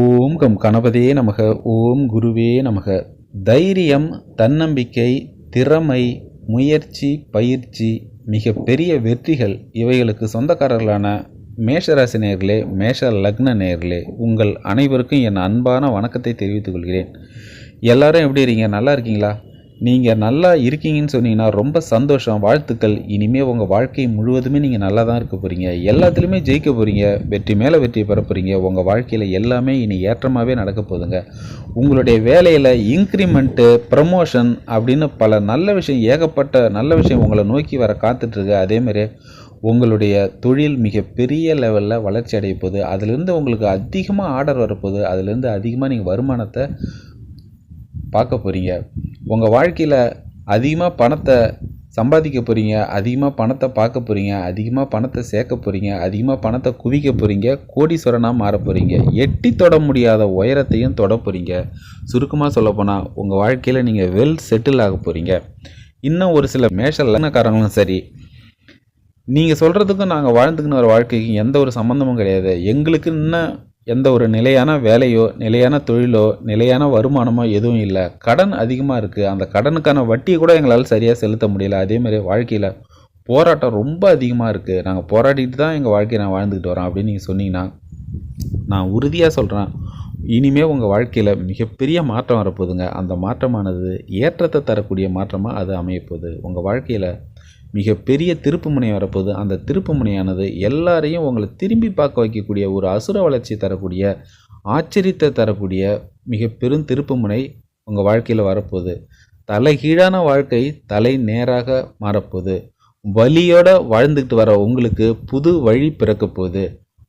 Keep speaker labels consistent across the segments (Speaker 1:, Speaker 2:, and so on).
Speaker 1: ஓம் come கணபதே நமக ஓம் குருவே நமக தைரியம் தன்னம்பிக்கை திறமை முயற்சி பயிற்சி மிக பெரிய வெற்றிகள் இவைகளுக்கு சொந்தக்காரர்களான மேஷராசி நேர்களே மேஷ லக்ன நேர்களே உங்கள் அனைவருக்கும் என் அன்பான வணக்கத்தை தெரிவித்துக் கொள்கிறேன் எல்லாரும் எப்படி இருக்கீங்க நல்லா இருக்கீங்களா நீங்கள் நல்லா இருக்கீங்கன்னு சொன்னீங்கன்னா ரொம்ப சந்தோஷம் வாழ்த்துக்கள் இனிமேல் உங்கள் வாழ்க்கை முழுவதுமே நீங்கள் நல்லா தான் இருக்க போகிறீங்க எல்லாத்துலேயுமே ஜெயிக்க போகிறீங்க வெற்றி மேலே வெற்றி பெற போகிறீங்க உங்கள் வாழ்க்கையில் எல்லாமே இனி ஏற்றமாகவே நடக்க போதுங்க உங்களுடைய வேலையில் இன்க்ரிமெண்ட்டு ப்ரமோஷன் அப்படின்னு பல நல்ல விஷயம் ஏகப்பட்ட நல்ல விஷயம் உங்களை நோக்கி வர காத்துட்ருக்கு அதேமாதிரி உங்களுடைய தொழில் மிகப்பெரிய லெவலில் வளர்ச்சி அடைய போகுது அதுலேருந்து உங்களுக்கு அதிகமாக ஆர்டர் வரப்போகுது அதுலேருந்து அதிகமாக நீங்கள் வருமானத்தை பார்க்க போகிறீங்க உங்கள் வாழ்க்கையில் அதிகமாக பணத்தை சம்பாதிக்க போகிறீங்க அதிகமாக பணத்தை பார்க்க போகிறீங்க அதிகமாக பணத்தை சேர்க்க போகிறீங்க அதிகமாக பணத்தை குவிக்க போகிறீங்க கோடீஸ்வரனாக மாற போகிறீங்க எட்டி தொட முடியாத உயரத்தையும் தொட போகிறீங்க சுருக்கமாக சொல்லப்போனால் உங்கள் வாழ்க்கையில் நீங்கள் வெல் செட்டில் ஆக போகிறீங்க இன்னும் ஒரு சில மேஷ லக்னக்காரங்களும் சரி நீங்கள் சொல்கிறதுக்கும் நாங்கள் வாழ்ந்துக்கின்னு ஒரு வாழ்க்கைக்கு எந்த ஒரு சம்மந்தமும் கிடையாது எங்களுக்கு இன்னும் எந்த ஒரு நிலையான வேலையோ நிலையான தொழிலோ நிலையான வருமானமோ எதுவும் இல்லை கடன் அதிகமாக இருக்குது அந்த கடனுக்கான வட்டியை கூட எங்களால் சரியாக செலுத்த முடியல அதேமாதிரி வாழ்க்கையில் போராட்டம் ரொம்ப அதிகமாக இருக்குது நாங்கள் போராடிட்டு தான் எங்கள் வாழ்க்கையை நான் வாழ்ந்துக்கிட்டு வரோம் அப்படின்னு நீங்கள் சொன்னீங்கன்னா நான் உறுதியாக சொல்கிறேன் இனிமேல் உங்கள் வாழ்க்கையில் மிகப்பெரிய மாற்றம் வரப்போகுதுங்க அந்த மாற்றமானது ஏற்றத்தை தரக்கூடிய மாற்றமாக அது அமையப்போகுது உங்கள் வாழ்க்கையில் மிகப்பெரிய திருப்பு முனை வரப்போகுது அந்த திருப்பு முனையானது எல்லாரையும் உங்களை திரும்பி பார்க்க வைக்கக்கூடிய ஒரு அசுர வளர்ச்சி தரக்கூடிய ஆச்சரியத்தை தரக்கூடிய மிக பெரும் திருப்பு முனை உங்கள் வாழ்க்கையில் வரப்போகுது தலைகீழான வாழ்க்கை தலை நேராக மாறப்போகுது வலியோடு வாழ்ந்துக்கிட்டு வர உங்களுக்கு புது வழி பிறக்க போகுது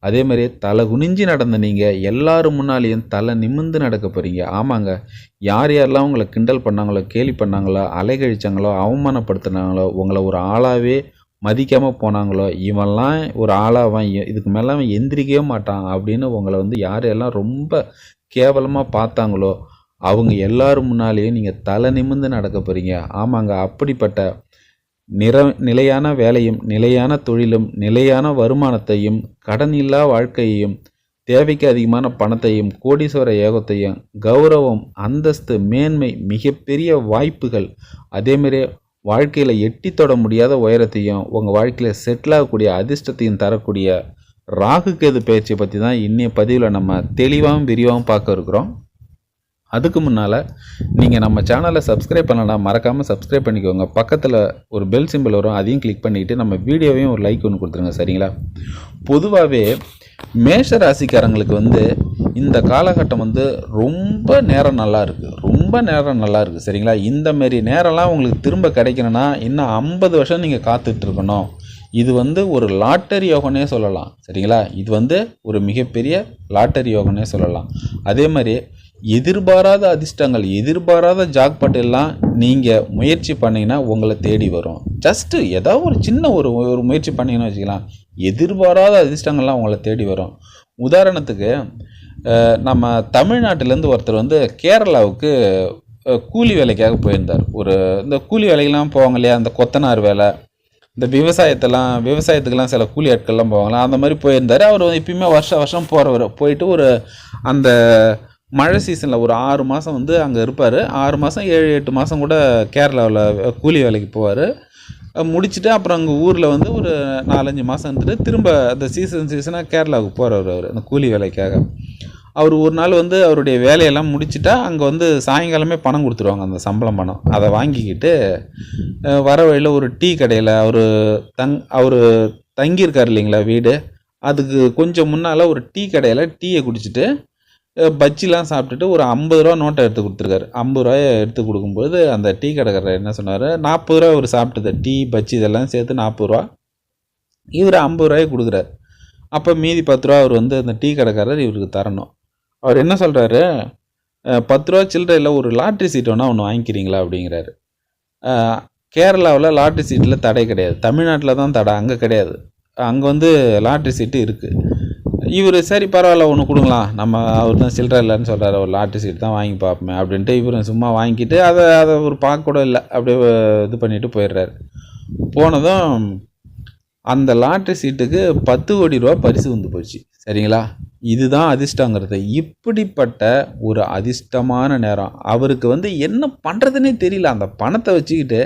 Speaker 1: அதே மாதிரி தலை குனிஞ்சு நடந்த நீங்கள் எல்லாரும் முன்னாலேயும் தலை நிமிந்து நடக்க போகிறீங்க ஆமாங்க யார் யாரெல்லாம் உங்களை கிண்டல் பண்ணாங்களோ கேலி பண்ணாங்களோ அலைகழிச்சாங்களோ அவமானப்படுத்தினாங்களோ உங்களை ஒரு ஆளாகவே மதிக்காமல் போனாங்களோ இவன்லாம் ஒரு ஆளாவான் இதுக்கு மேலே அவன் எந்திரிக்கவே மாட்டான் அப்படின்னு உங்களை வந்து யார் எல்லாம் ரொம்ப கேவலமாக பார்த்தாங்களோ அவங்க எல்லோரும் முன்னாலேயும் நீங்கள் தலை நிமிந்து நடக்க போகிறீங்க ஆமாங்க அப்படிப்பட்ட நிற நிலையான வேலையும் நிலையான தொழிலும் நிலையான வருமானத்தையும் கடன் இல்லா வாழ்க்கையையும் தேவைக்கு அதிகமான பணத்தையும் கோடீஸ்வர ஏகத்தையும் கௌரவம் அந்தஸ்து மேன்மை மிகப்பெரிய வாய்ப்புகள் அதேமாரி வாழ்க்கையில் எட்டி தொட முடியாத உயரத்தையும் உங்கள் வாழ்க்கையில் செட்டில் ஆகக்கூடிய அதிர்ஷ்டத்தையும் தரக்கூடிய ராகு கேது பயிற்சியை பற்றி தான் இன்னைய பதிவில் நம்ம தெளிவாகவும் விரிவாகவும் பார்க்க இருக்கிறோம் அதுக்கு முன்னால் நீங்கள் நம்ம சேனலை சப்ஸ்கிரைப் பண்ணலாம் மறக்காமல் சப்ஸ்கிரைப் பண்ணிக்கோங்க பக்கத்தில் ஒரு பெல் சிம்பிள் வரும் அதையும் கிளிக் பண்ணிவிட்டு நம்ம வீடியோவையும் ஒரு லைக் ஒன்று கொடுத்துருங்க சரிங்களா பொதுவாகவே மேஷ ராசிக்காரங்களுக்கு வந்து இந்த காலகட்டம் வந்து ரொம்ப நேரம் நல்லா இருக்குது ரொம்ப நேரம் நல்லா இருக்குது சரிங்களா இந்தமாரி நேரம்லாம் உங்களுக்கு திரும்ப கிடைக்கணும்னா இன்னும் ஐம்பது வருஷம் நீங்கள் காத்துட்ருக்கணும் இது வந்து ஒரு லாட்டரி யோகனே சொல்லலாம் சரிங்களா இது வந்து ஒரு மிகப்பெரிய லாட்டரி யோகனே சொல்லலாம் அதே மாதிரி எதிர்பாராத அதிர்ஷ்டங்கள் எதிர்பாராத ஜாக்பாட் எல்லாம் நீங்கள் முயற்சி பண்ணிங்கன்னா உங்களை தேடி வரும் ஜஸ்ட்டு ஏதாவது ஒரு சின்ன ஒரு ஒரு முயற்சி பண்ணிங்கன்னு வச்சுக்கலாம் எதிர்பாராத அதிர்ஷ்டங்கள்லாம் உங்களை தேடி வரும் உதாரணத்துக்கு நம்ம தமிழ்நாட்டிலேருந்து ஒருத்தர் வந்து கேரளாவுக்கு கூலி வேலைக்காக போயிருந்தார் ஒரு இந்த கூலி வேலைக்கெல்லாம் போவாங்க இல்லையா அந்த கொத்தனார் வேலை இந்த விவசாயத்தெல்லாம் விவசாயத்துக்கெல்லாம் சில கூலி ஆட்கள்லாம் போவாங்களா அந்த மாதிரி போயிருந்தார் அவர் எப்பயுமே வருஷம் வருஷம் போகிறவர் போயிட்டு ஒரு அந்த மழை சீசனில் ஒரு ஆறு மாதம் வந்து அங்கே இருப்பார் ஆறு மாதம் ஏழு எட்டு மாதம் கூட கேரளாவில் கூலி வேலைக்கு போவார் முடிச்சுட்டு அப்புறம் அங்கே ஊரில் வந்து ஒரு நாலஞ்சு மாதம் இருந்துட்டு திரும்ப அந்த சீசன் சீசனாக கேரளாவுக்கு போகிறவர் அவர் அந்த கூலி வேலைக்காக அவர் ஒரு நாள் வந்து அவருடைய வேலையெல்லாம் முடிச்சுட்டா அங்கே வந்து சாயங்காலமே பணம் கொடுத்துருவாங்க அந்த சம்பளம் பணம் அதை வாங்கிக்கிட்டு வர வழியில் ஒரு டீ கடையில் அவர் தங் அவர் தங்கியிருக்கார் இல்லைங்களா வீடு அதுக்கு கொஞ்சம் முன்னால் ஒரு டீ கடையில் டீயை குடிச்சிட்டு பஜ்ஜிலாம் சாப்பிட்டுட்டு ஒரு ஐம்பது ரூபா நோட்டை எடுத்து கொடுத்துருக்காரு ஐம்பது ரூபாயை எடுத்து கொடுக்கும்போது அந்த டீ கடைக்காரர் என்ன சொன்னார் நாற்பது ரூபா இவர் சாப்பிட்டது டீ பஜ்ஜி இதெல்லாம் சேர்த்து நாற்பது ரூபா இவர் ஐம்பது ரூபாயை கொடுக்குறாரு அப்போ மீதி பத்து ரூபா அவர் வந்து அந்த டீ கடைக்காரர் இவருக்கு தரணும் அவர் என்ன சொல்கிறாரு பத்து ரூபா சில்லறையில் ஒரு லாட்ரி சீட் வேணால் ஒன்று வாங்கிக்கிறீங்களா அப்படிங்கிறாரு கேரளாவில் லாட்ரி சீட்டில் தடை கிடையாது தமிழ்நாட்டில் தான் தடை அங்கே கிடையாது அங்கே வந்து லாட்ரி சீட்டு இருக்குது இவர் சரி பரவாயில்ல ஒன்று கொடுங்களா நம்ம அவர் தான் சில்லற இல்லைன்னு சொல்கிறாரு ஒரு லாட்டரி சீட் தான் வாங்கி பார்ப்போமே அப்படின்ட்டு இவர் சும்மா வாங்கிட்டு அதை அதை ஒரு பார்க்க கூட இல்லை அப்படியே இது பண்ணிட்டு போயிடுறாரு போனதும் அந்த லாட்ரி சீட்டுக்கு பத்து கோடி ரூபா பரிசு வந்து போச்சு சரிங்களா இதுதான் அதிர்ஷ்டங்கிறது இப்படிப்பட்ட ஒரு அதிர்ஷ்டமான நேரம் அவருக்கு வந்து என்ன பண்ணுறதுனே தெரியல அந்த பணத்தை வச்சுக்கிட்டு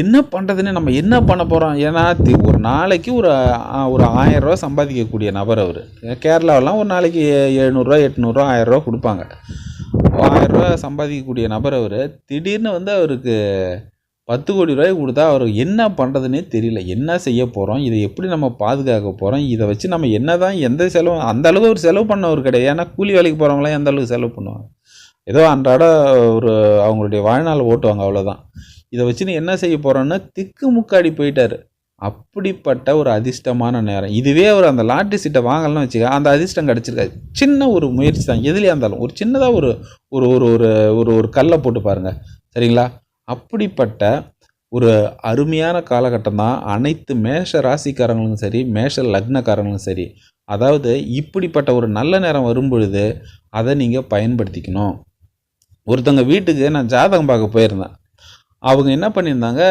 Speaker 1: என்ன பண்ணுறதுன்னு நம்ம என்ன பண்ண போகிறோம் ஏன்னா ஒரு நாளைக்கு ஒரு ஒரு ஆயரூவா சம்பாதிக்கக்கூடிய நபர் அவர் கேரளாவெல்லாம் ஒரு நாளைக்கு எழுநூறுவா எட்நூறுவா ஆயரூவா கொடுப்பாங்க ஆயரூவா சம்பாதிக்கக்கூடிய நபர் அவர் திடீர்னு வந்து அவருக்கு பத்து கோடி ரூபாய் கொடுத்தா அவர் என்ன பண்ணுறதுனே தெரியல என்ன செய்ய போகிறோம் இதை எப்படி நம்ம பாதுகாக்க போகிறோம் இதை வச்சு நம்ம என்ன தான் எந்த செலவு அந்த அளவுக்கு ஒரு செலவு பண்ண ஒரு கிடையாது ஏன்னா கூலி வேலைக்கு போகிறவங்களாம் எந்த அளவுக்கு செலவு பண்ணுவாங்க ஏதோ அன்றாட ஒரு அவங்களுடைய வாழ்நாள் ஓட்டுவாங்க அவ்வளோதான் இதை வச்சு நீ என்ன செய்ய போகிறோன்னா திக்கு முக்காடி போயிட்டார் அப்படிப்பட்ட ஒரு அதிர்ஷ்டமான நேரம் இதுவே அவர் அந்த லாட்ரி சீட்டை வாங்கலன்னு வச்சுக்க அந்த அதிர்ஷ்டம் கிடச்சிருக்காது சின்ன ஒரு முயற்சி தான் எதுலேயே இருந்தாலும் ஒரு சின்னதாக ஒரு ஒரு ஒரு ஒரு ஒரு ஒரு கல்லை போட்டு பாருங்கள் சரிங்களா அப்படிப்பட்ட ஒரு அருமையான காலகட்டம் தான் அனைத்து மேஷ ராசிக்காரங்களும் சரி மேஷ லக்னக்காரங்களும் சரி அதாவது இப்படிப்பட்ட ஒரு நல்ல நேரம் வரும்பொழுது அதை நீங்கள் பயன்படுத்திக்கணும் ஒருத்தங்க வீட்டுக்கு நான் ஜாதகம் பார்க்க போயிருந்தேன் அவங்க என்ன பண்ணியிருந்தாங்க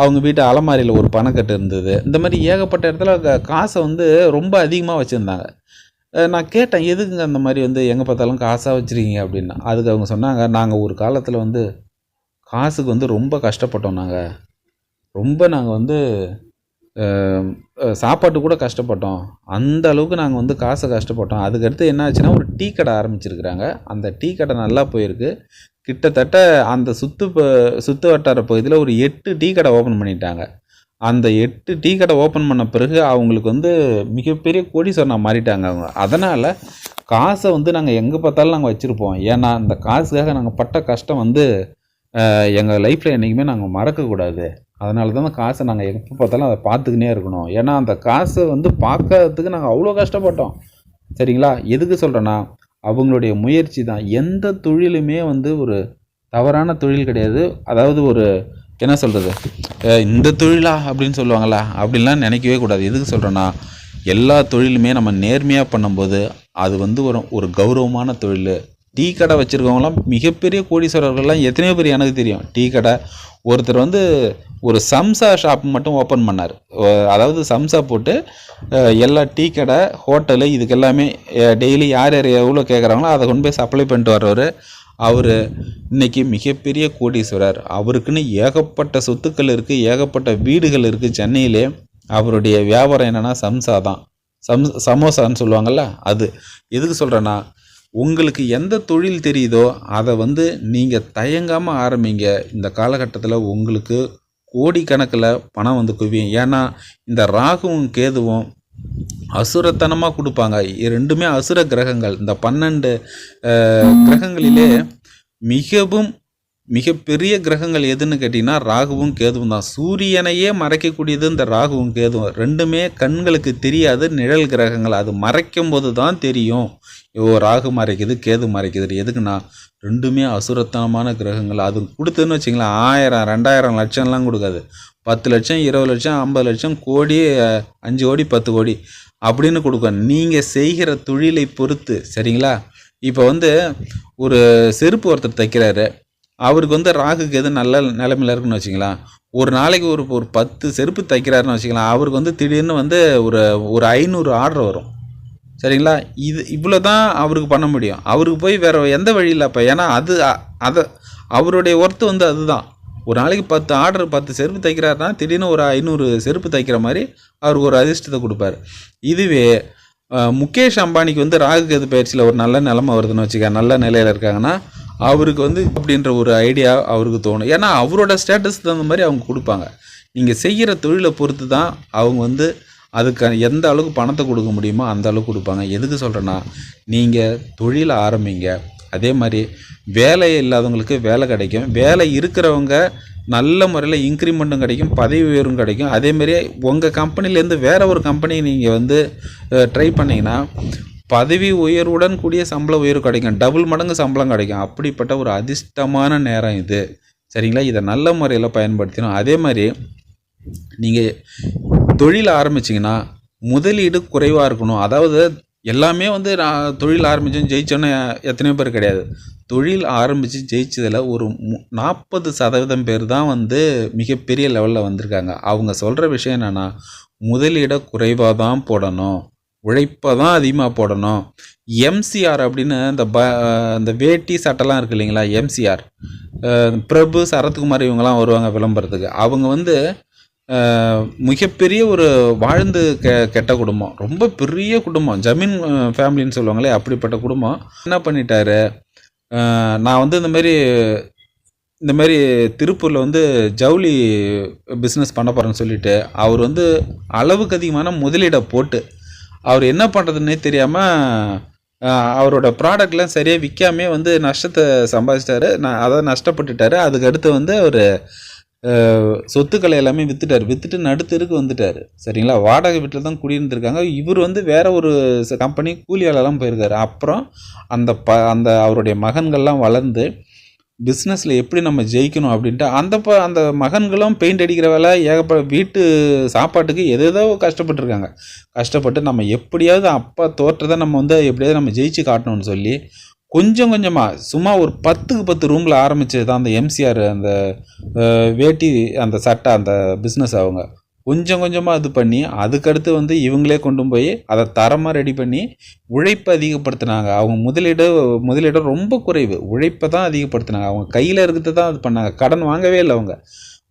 Speaker 1: அவங்க வீட்டு அலமாரியில் ஒரு பணக்கட்டு இருந்தது இந்த மாதிரி ஏகப்பட்ட இடத்துல காசை வந்து ரொம்ப அதிகமாக வச்சுருந்தாங்க நான் கேட்டேன் எதுக்குங்க அந்த மாதிரி வந்து எங்கே பார்த்தாலும் காசாக வச்சுருக்கீங்க அப்படின்னா அதுக்கு அவங்க சொன்னாங்க நாங்கள் ஒரு காலத்தில் வந்து காசுக்கு வந்து ரொம்ப கஷ்டப்பட்டோம் நாங்கள் ரொம்ப நாங்கள் வந்து சாப்பாட்டு கூட கஷ்டப்பட்டோம் அந்த அளவுக்கு நாங்கள் வந்து காசை கஷ்டப்பட்டோம் அதுக்கடுத்து என்ன ஆச்சுன்னா ஒரு டீ கடை ஆரம்பிச்சிருக்கிறாங்க அந்த டீ கடை நல்லா போயிருக்கு கிட்டத்தட்ட அந்த சுத்து சுத்து வட்டார பகுதியில் ஒரு எட்டு டீ கடை ஓப்பன் பண்ணிட்டாங்க அந்த எட்டு டீ கடை ஓப்பன் பண்ண பிறகு அவங்களுக்கு வந்து மிகப்பெரிய கோடீஸ்வரனா மாறிட்டாங்க அவங்க அதனால் காசை வந்து நாங்கள் எங்கே பார்த்தாலும் நாங்கள் வச்சுருப்போம் ஏன்னா அந்த காசுக்காக நாங்கள் பட்ட கஷ்டம் வந்து எங்கள் லைஃப்பில் என்றைக்குமே நாங்கள் மறக்கக்கூடாது அதனால தான் காசை நாங்கள் எப்போ பார்த்தாலும் அதை பார்த்துக்கினே இருக்கணும் ஏன்னா அந்த காசை வந்து பார்க்கறதுக்கு நாங்கள் அவ்வளோ கஷ்டப்பட்டோம் சரிங்களா எதுக்கு சொல்கிறேன்னா அவங்களுடைய முயற்சி தான் எந்த தொழிலுமே வந்து ஒரு தவறான தொழில் கிடையாது அதாவது ஒரு என்ன சொல்கிறது இந்த தொழிலா அப்படின்னு சொல்லுவாங்களா அப்படின்லாம் நினைக்கவே கூடாது எதுக்கு சொல்கிறேன்னா எல்லா தொழிலுமே நம்ம நேர்மையாக பண்ணும்போது அது வந்து ஒரு ஒரு கௌரவமான தொழில் டீ கடை வச்சுருக்கவங்களாம் மிகப்பெரிய கோடீஸ்வரர்கள்லாம் எத்தனையோ பேர் எனக்கு தெரியும் டீ கடை ஒருத்தர் வந்து ஒரு சம்சா ஷாப் மட்டும் ஓப்பன் பண்ணார் அதாவது சம்சா போட்டு எல்லா டீ கடை ஹோட்டலு இதுக்கெல்லாமே டெய்லி யார் யார் எவ்வளோ கேட்குறாங்களோ அதை கொண்டு போய் சப்ளை பண்ணிட்டு வர்றவர் அவர் இன்றைக்கி மிகப்பெரிய கோடீஸ்வரர் அவருக்குன்னு ஏகப்பட்ட சொத்துக்கள் இருக்குது ஏகப்பட்ட வீடுகள் இருக்குது சென்னையிலே அவருடைய வியாபாரம் என்னென்னா சம்சா தான் சம் சமோசான்னு சொல்லுவாங்கள்ல அது எதுக்கு சொல்கிறேன்னா உங்களுக்கு எந்த தொழில் தெரியுதோ அதை வந்து நீங்கள் தயங்காமல் ஆரம்பிங்க இந்த காலகட்டத்தில் உங்களுக்கு கோடிக்கணக்கில் பணம் வந்து குவியும் ஏன்னா இந்த ராகுவும் கேதுவும் அசுரத்தனமாக கொடுப்பாங்க ரெண்டுமே அசுர கிரகங்கள் இந்த பன்னெண்டு கிரகங்களிலே மிகவும் மிகப்பெரிய கிரகங்கள் எதுன்னு கேட்டிங்கன்னா ராகுவும் கேதுவும் தான் சூரியனையே மறைக்கக்கூடியது இந்த ராகுவும் கேதுவும் ரெண்டுமே கண்களுக்கு தெரியாது நிழல் கிரகங்கள் அது மறைக்கும் போது தான் தெரியும் ஓ ராகு மறைக்குது கேது மறைக்குது எதுக்குன்னா ரெண்டுமே அசுரத்தனமான கிரகங்கள் அது கொடுத்ததுன்னு வச்சிங்களேன் ஆயிரம் ரெண்டாயிரம் லட்சம்லாம் கொடுக்காது பத்து லட்சம் இருபது லட்சம் ஐம்பது லட்சம் கோடி அஞ்சு கோடி பத்து கோடி அப்படின்னு கொடுக்கும் நீங்கள் செய்கிற தொழிலை பொறுத்து சரிங்களா இப்போ வந்து ஒரு செருப்பு ஒருத்தர் தைக்கிறாரு அவருக்கு வந்து ராகுக்கு எது நல்ல நிலமையில இருக்குன்னு வச்சுக்கலாம் ஒரு நாளைக்கு ஒரு ஒரு பத்து செருப்பு தைக்கிறாருன்னு வச்சுக்கலாம் அவருக்கு வந்து திடீர்னு வந்து ஒரு ஒரு ஐநூறு ஆர்டர் வரும் சரிங்களா இது இவ்வளோ தான் அவருக்கு பண்ண முடியும் அவருக்கு போய் வேறு எந்த வழியில் இப்போ ஏன்னா அது அதை அவருடைய ஒர்த்து வந்து அதுதான் ஒரு நாளைக்கு பத்து ஆர்டர் பத்து செருப்பு தைக்கிறாருனா திடீர்னு ஒரு ஐநூறு செருப்பு தைக்கிற மாதிரி அவருக்கு ஒரு அதிர்ஷ்டத்தை கொடுப்பார் இதுவே முகேஷ் அம்பானிக்கு வந்து ராகு கேது பயிற்சியில் ஒரு நல்ல நிலமை வருதுன்னு வச்சுக்க நல்ல நிலையில் இருக்காங்கன்னா அவருக்கு வந்து அப்படின்ற ஒரு ஐடியா அவருக்கு தோணும் ஏன்னா அவரோட ஸ்டேட்டஸ் தகுந்த மாதிரி அவங்க கொடுப்பாங்க நீங்கள் செய்கிற தொழிலை பொறுத்து தான் அவங்க வந்து அதுக்கு எந்த அளவுக்கு பணத்தை கொடுக்க முடியுமோ அந்த அளவுக்கு கொடுப்பாங்க எதுக்கு சொல்கிறேன்னா நீங்கள் தொழிலை ஆரம்பிங்க அதே மாதிரி வேலை இல்லாதவங்களுக்கு வேலை கிடைக்கும் வேலை இருக்கிறவங்க நல்ல முறையில் இன்க்ரிமெண்ட்டும் கிடைக்கும் பதவி உயர்வும் கிடைக்கும் அதேமாதிரி உங்கள் கம்பெனிலேருந்து வேறு ஒரு கம்பெனி நீங்கள் வந்து ட்ரை பண்ணிங்கன்னா பதவி உயர்வுடன் கூடிய சம்பள உயர்வு கிடைக்கும் டபுள் மடங்கு சம்பளம் கிடைக்கும் அப்படிப்பட்ட ஒரு அதிர்ஷ்டமான நேரம் இது சரிங்களா இதை நல்ல முறையில் பயன்படுத்தினோம் அதே மாதிரி நீங்கள் தொழில் ஆரம்பிச்சிங்கன்னா முதலீடு குறைவாக இருக்கணும் அதாவது எல்லாமே வந்து நான் தொழில் ஆரம்பித்தோம் ஜெயிச்சோன்னே எத்தனையோ பேர் கிடையாது தொழில் ஆரம்பித்து ஜெயிச்சதில் ஒரு நாற்பது சதவீதம் பேர் தான் வந்து மிகப்பெரிய லெவலில் வந்திருக்காங்க அவங்க சொல்கிற விஷயம் என்னென்னா முதலீடை குறைவாக தான் போடணும் உழைப்பை தான் அதிகமாக போடணும் எம்சிஆர் அப்படின்னு இந்த ப இந்த வேட்டி சட்டெல்லாம் இருக்கு இல்லைங்களா எம்சிஆர் பிரபு சரத்குமார் இவங்கெல்லாம் வருவாங்க விளம்பரத்துக்கு அவங்க வந்து மிகப்பெரிய ஒரு வாழ்ந்து கெ கெட்ட குடும்பம் ரொம்ப பெரிய குடும்பம் ஜமீன் ஃபேமிலின்னு சொல்லுவாங்களே அப்படிப்பட்ட குடும்பம் என்ன பண்ணிட்டாரு நான் வந்து இந்தமாரி இந்தமாரி திருப்பூரில் வந்து ஜவுளி பிஸ்னஸ் பண்ண போகிறேன்னு சொல்லிட்டு அவர் வந்து அளவுக்கு அதிகமான முதலீடை போட்டு அவர் என்ன பண்ணுறதுன்னே தெரியாமல் அவரோட ப்ராடக்ட்லாம் சரியாக விற்காமே வந்து நஷ்டத்தை சம்பாதிச்சிட்டாரு நான் அதாவது நஷ்டப்பட்டுட்டாரு அதுக்கடுத்து வந்து அவர் சொத்துக்களை எல்லாமே விற்றுட்டார் விற்றுட்டு நடுத்தருக்கு வந்துட்டார் சரிங்களா வாடகை வீட்டில் தான் குடியிருந்திருக்காங்க இவர் வந்து வேற ஒரு கம்பெனி கூலியாளெல்லாம் போயிருக்காரு அப்புறம் அந்த ப அந்த அவருடைய மகன்கள்லாம் வளர்ந்து பிஸ்னஸில் எப்படி நம்ம ஜெயிக்கணும் அப்படின்ட்டு அந்த ப அந்த மகன்களும் பெயிண்ட் அடிக்கிற வேலை ஏகப்பட்ட வீட்டு சாப்பாட்டுக்கு எதேதோ கஷ்டப்பட்டுருக்காங்க கஷ்டப்பட்டு நம்ம எப்படியாவது அப்பா தோற்றதை நம்ம வந்து எப்படியாவது நம்ம ஜெயிச்சு காட்டணும்னு சொல்லி கொஞ்சம் கொஞ்சமாக சும்மா ஒரு பத்துக்கு பத்து ரூமில் ஆரம்பித்தது தான் அந்த எம்சிஆர் அந்த வேட்டி அந்த சட்டை அந்த பிஸ்னஸ் அவங்க கொஞ்சம் கொஞ்சமாக இது பண்ணி அதுக்கடுத்து வந்து இவங்களே கொண்டு போய் அதை தரமாக ரெடி பண்ணி உழைப்பை அதிகப்படுத்தினாங்க அவங்க முதலீடு முதலீடு ரொம்ப குறைவு உழைப்பை தான் அதிகப்படுத்தினாங்க அவங்க கையில் இருக்கிறது தான் அது பண்ணாங்க கடன் வாங்கவே இல்லை அவங்க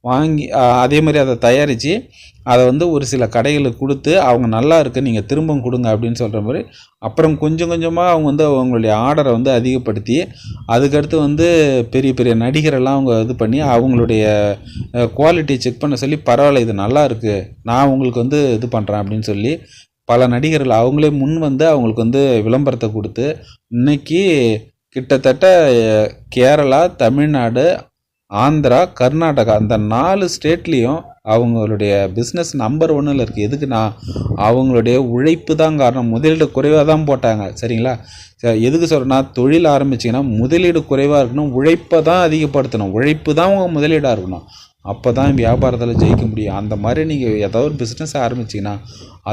Speaker 1: வாங்கி அதே மாதிரி அதை தயாரித்து அதை வந்து ஒரு சில கடைகளுக்கு கொடுத்து அவங்க நல்லா இருக்குது நீங்கள் திரும்பவும் கொடுங்க அப்படின்னு சொல்கிற மாதிரி அப்புறம் கொஞ்சம் கொஞ்சமாக அவங்க வந்து அவங்களுடைய ஆர்டரை வந்து அதிகப்படுத்தி அதுக்கடுத்து வந்து பெரிய பெரிய நடிகரெல்லாம் அவங்க இது பண்ணி அவங்களுடைய குவாலிட்டியை செக் பண்ண சொல்லி பரவாயில்ல இது நல்லா இருக்குது நான் உங்களுக்கு வந்து இது பண்ணுறேன் அப்படின்னு சொல்லி பல நடிகர்கள் அவங்களே முன் வந்து அவங்களுக்கு வந்து விளம்பரத்தை கொடுத்து இன்றைக்கி கிட்டத்தட்ட கேரளா தமிழ்நாடு ஆந்திரா கர்நாடகா அந்த நாலு ஸ்டேட்லேயும் அவங்களுடைய பிஸ்னஸ் நம்பர் ஒன்றில் இருக்குது எதுக்குன்னா அவங்களுடைய உழைப்பு தான் காரணம் முதலீடு குறைவாக தான் போட்டாங்க சரிங்களா எதுக்கு சொல்கிறேன்னா தொழில் ஆரம்பிச்சிங்கன்னா முதலீடு குறைவாக இருக்கணும் உழைப்பை தான் அதிகப்படுத்தணும் உழைப்பு தான் உங்கள் முதலீடாக இருக்கணும் அப்போ தான் வியாபாரத்தில் ஜெயிக்க முடியும் அந்த மாதிரி நீங்கள் ஏதாவது ஒரு பிஸ்னஸ் ஆரம்பிச்சிங்கன்னா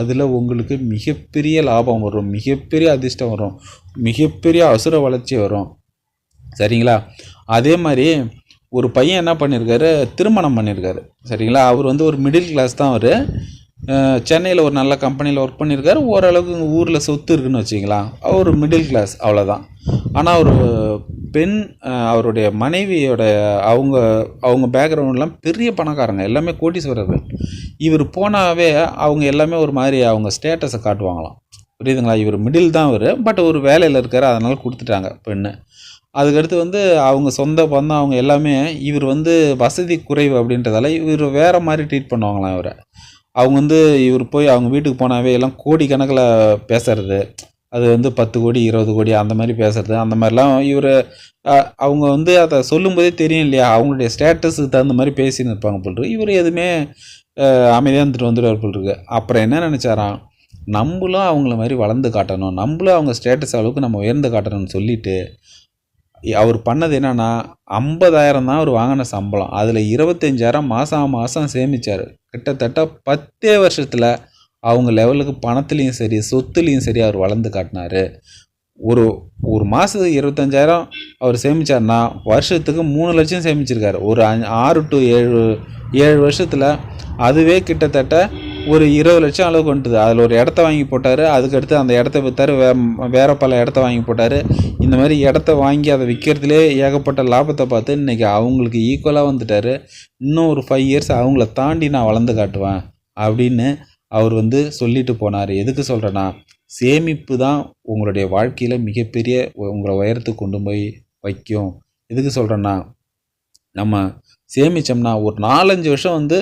Speaker 1: அதில் உங்களுக்கு மிகப்பெரிய லாபம் வரும் மிகப்பெரிய அதிர்ஷ்டம் வரும் மிகப்பெரிய அசுர வளர்ச்சி வரும் சரிங்களா அதே மாதிரி ஒரு பையன் என்ன பண்ணியிருக்காரு திருமணம் பண்ணியிருக்காரு சரிங்களா அவர் வந்து ஒரு மிடில் கிளாஸ் தான் அவர் சென்னையில் ஒரு நல்ல கம்பெனியில் ஒர்க் பண்ணியிருக்காரு ஓரளவுக்கு ஊரில் சொத்து இருக்குன்னு வச்சிங்களா அவர் மிடில் கிளாஸ் அவ்வளோதான் ஆனால் ஒரு பெண் அவருடைய மனைவியோட அவங்க அவங்க பேக்ரவுண்ட்லாம் பெரிய பணக்காரங்க எல்லாமே கோட்டீஸ்வரர்கள் இவர் போனாவே அவங்க எல்லாமே ஒரு மாதிரி அவங்க ஸ்டேட்டஸை காட்டுவாங்களாம் புரியுதுங்களா இவர் மிடில் தான் அவர் பட் ஒரு வேலையில் இருக்கார் அதனால் கொடுத்துட்டாங்க பெண்ணு அதுக்கடுத்து வந்து அவங்க சொந்த பந்தம் அவங்க எல்லாமே இவர் வந்து வசதி குறைவு அப்படின்றதால இவர் வேறு மாதிரி ட்ரீட் பண்ணுவாங்களாம் இவரை அவங்க வந்து இவர் போய் அவங்க வீட்டுக்கு போனாவே எல்லாம் கோடிக்கணக்கில் பேசுறது அது வந்து பத்து கோடி இருபது கோடி அந்த மாதிரி பேசுறது அந்த மாதிரிலாம் இவர் அவங்க வந்து அதை சொல்லும்போதே தெரியும் இல்லையா அவங்களுடைய ஸ்டேட்டஸுக்கு தகுந்த மாதிரி பேசின்னு இருப்பாங்க போல் இவர் எதுவுமே அமைதியாக இருந்துட்டு வந்துடுவார் போல் இருக்கு அப்புறம் என்ன நினச்சாராம் நம்மளும் அவங்கள மாதிரி வளர்ந்து காட்டணும் நம்மளும் அவங்க ஸ்டேட்டஸ் அளவுக்கு நம்ம உயர்ந்து காட்டணும்னு சொல்லிவிட்டு அவர் பண்ணது என்னென்னா ஐம்பதாயிரம் தான் அவர் வாங்கின சம்பளம் அதில் இருபத்தஞ்சாயிரம் மாதம் மாதம் சேமித்தார் கிட்டத்தட்ட பத்தே வருஷத்தில் அவங்க லெவலுக்கு பணத்துலேயும் சரி சொத்துலேயும் சரி அவர் வளர்ந்து காட்டினார் ஒரு ஒரு மாதத்துக்கு இருபத்தஞ்சாயிரம் அவர் சேமித்தார்னா வருஷத்துக்கு மூணு லட்சம் சேமிச்சிருக்காரு ஒரு அஞ்சு ஆறு டு ஏழு ஏழு வருஷத்தில் அதுவே கிட்டத்தட்ட ஒரு இருபது லட்சம் அளவு கொண்டுது அதில் ஒரு இடத்த வாங்கி போட்டார் அதுக்கடுத்து அந்த இடத்த விற்றாரு வே வேறு பல இடத்த வாங்கி போட்டார் இந்த மாதிரி இடத்த வாங்கி அதை விற்கிறதுலே ஏகப்பட்ட லாபத்தை பார்த்து இன்றைக்கி அவங்களுக்கு ஈக்குவலாக வந்துட்டார் இன்னும் ஒரு ஃபைவ் இயர்ஸ் அவங்கள தாண்டி நான் வளர்ந்து காட்டுவேன் அப்படின்னு அவர் வந்து சொல்லிட்டு போனார் எதுக்கு சொல்கிறேன்னா சேமிப்பு தான் உங்களுடைய வாழ்க்கையில் மிகப்பெரிய உங்களை உயரத்துக்கு கொண்டு போய் வைக்கும் எதுக்கு சொல்கிறேன்னா நம்ம சேமித்தோம்னா ஒரு நாலஞ்சு வருஷம் வந்து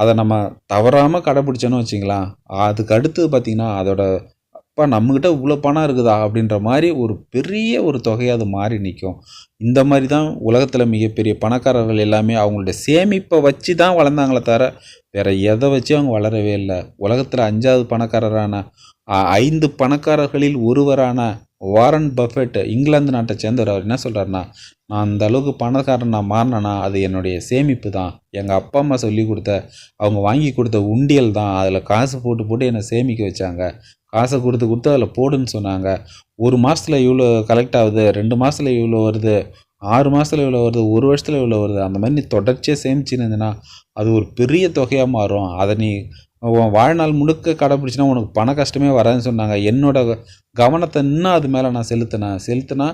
Speaker 1: அதை நம்ம தவறாமல் கடைப்பிடிச்சோன்னு வச்சிங்களா அதுக்கு அடுத்து பார்த்திங்கன்னா அதோட அப்போ நம்மக்கிட்ட இவ்வளோ பணம் இருக்குதா அப்படின்ற மாதிரி ஒரு பெரிய ஒரு தொகையாக அது மாறி நிற்கும் இந்த மாதிரி தான் உலகத்தில் மிகப்பெரிய பணக்காரர்கள் எல்லாமே அவங்களுடைய சேமிப்பை வச்சு தான் வளர்ந்தாங்களே தவிர வேறு எதை வச்சு அவங்க வளரவே இல்லை உலகத்தில் அஞ்சாவது பணக்காரரான ஐந்து பணக்காரர்களில் ஒருவரான வாரன் பஃபெட் இங்கிலாந்து நாட்டை சேர்ந்தவர் அவர் என்ன சொல்கிறாருன்னா நான் அந்த அளவுக்கு பணக்காரன் நான் மாறினேன்னா அது என்னுடைய சேமிப்பு தான் எங்கள் அப்பா அம்மா சொல்லி கொடுத்த அவங்க வாங்கி கொடுத்த உண்டியல் தான் அதில் காசு போட்டு போட்டு என்னை சேமிக்க வச்சாங்க காசை கொடுத்து கொடுத்து அதில் போடுன்னு சொன்னாங்க ஒரு மாதத்தில் இவ்வளோ கலெக்ட் ஆகுது ரெண்டு மாதத்தில் இவ்வளோ வருது ஆறு மாதத்தில் இவ்வளோ வருது ஒரு வருஷத்தில் இவ்வளோ வருது அந்த மாதிரி நீ தொடர்ச்சியாக சேமிச்சுன்னு இருந்ததுன்னா அது ஒரு பெரிய தொகையாக மாறும் அதை நீ உன் வாழ்நாள் முழுக்க கடைப்பிடிச்சினா உனக்கு பண கஷ்டமே வராதுன்னு சொன்னாங்க என்னோடய கவனத்தை இன்னும் அது மேலே நான் செலுத்தினேன் செலுத்தினா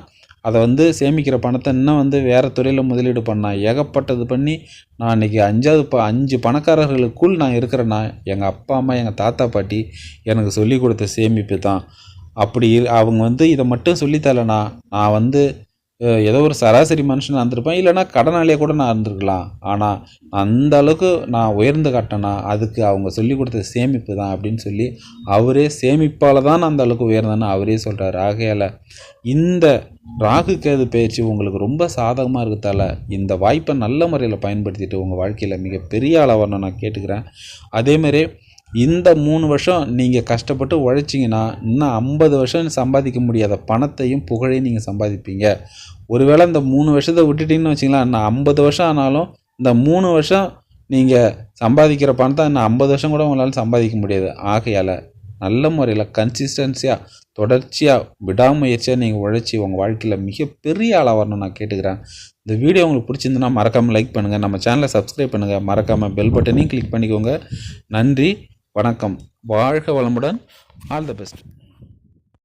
Speaker 1: அதை வந்து சேமிக்கிற பணத்தை இன்னும் வந்து வேறு துறையில் முதலீடு பண்ணேன் ஏகப்பட்டது பண்ணி நான் இன்றைக்கி அஞ்சாவது ப அஞ்சு பணக்காரர்களுக்குள் நான் இருக்கிறேன்னா எங்கள் அப்பா அம்மா எங்கள் தாத்தா பாட்டி எனக்கு சொல்லிக் கொடுத்த சேமிப்பு தான் அப்படி அவங்க வந்து இதை மட்டும் சொல்லித்தரலைண்ணா நான் வந்து ஏதோ ஒரு சராசரி மனுஷனாக இருந்திருப்பேன் இல்லைனா கடனாளியாக கூட நான் இருந்திருக்கலாம் ஆனால் அந்த அளவுக்கு நான் உயர்ந்து காட்டினா அதுக்கு அவங்க சொல்லி கொடுத்த சேமிப்பு தான் அப்படின்னு சொல்லி அவரே சேமிப்பால் தான் நான் அந்த அளவுக்கு உயர்ந்தேன்னு அவரே சொல்கிறார் ஆகையால் இந்த ராகு கேது பயிற்சி உங்களுக்கு ரொம்ப சாதகமாக இருக்கிறதால இந்த வாய்ப்பை நல்ல முறையில் பயன்படுத்திட்டு உங்கள் வாழ்க்கையில் மிகப்பெரிய அளவான நான் கேட்டுக்கிறேன் அதேமாதிரி இந்த மூணு வருஷம் நீங்கள் கஷ்டப்பட்டு உழைச்சிங்கன்னா இன்னும் ஐம்பது வருஷம் சம்பாதிக்க முடியாத பணத்தையும் புகழையும் நீங்கள் சம்பாதிப்பீங்க ஒருவேளை இந்த மூணு வருஷத்தை விட்டுட்டிங்கன்னு வச்சிங்களா இன்னும் ஐம்பது வருஷம் ஆனாலும் இந்த மூணு வருஷம் நீங்கள் சம்பாதிக்கிற பணத்தை இன்னும் ஐம்பது வருஷம் கூட உங்களால் சம்பாதிக்க முடியாது ஆகையால் நல்ல முறையில் கன்சிஸ்டன்சியாக தொடர்ச்சியாக விடாமுயற்சியாக நீங்கள் உழைச்சி உங்கள் வாழ்க்கையில் மிகப்பெரிய ஆளாக வரணும் நான் கேட்டுக்கிறேன் இந்த வீடியோ உங்களுக்கு பிடிச்சிருந்துன்னா மறக்காமல் லைக் பண்ணுங்கள் நம்ம சேனலை சப்ஸ்கிரைப் பண்ணுங்கள் மறக்காமல் பெல் பட்டனையும் கிளிக் பண்ணிக்கோங்க நன்றி வணக்கம் வாழ்க வளமுடன் ஆல் த பெஸ்ட்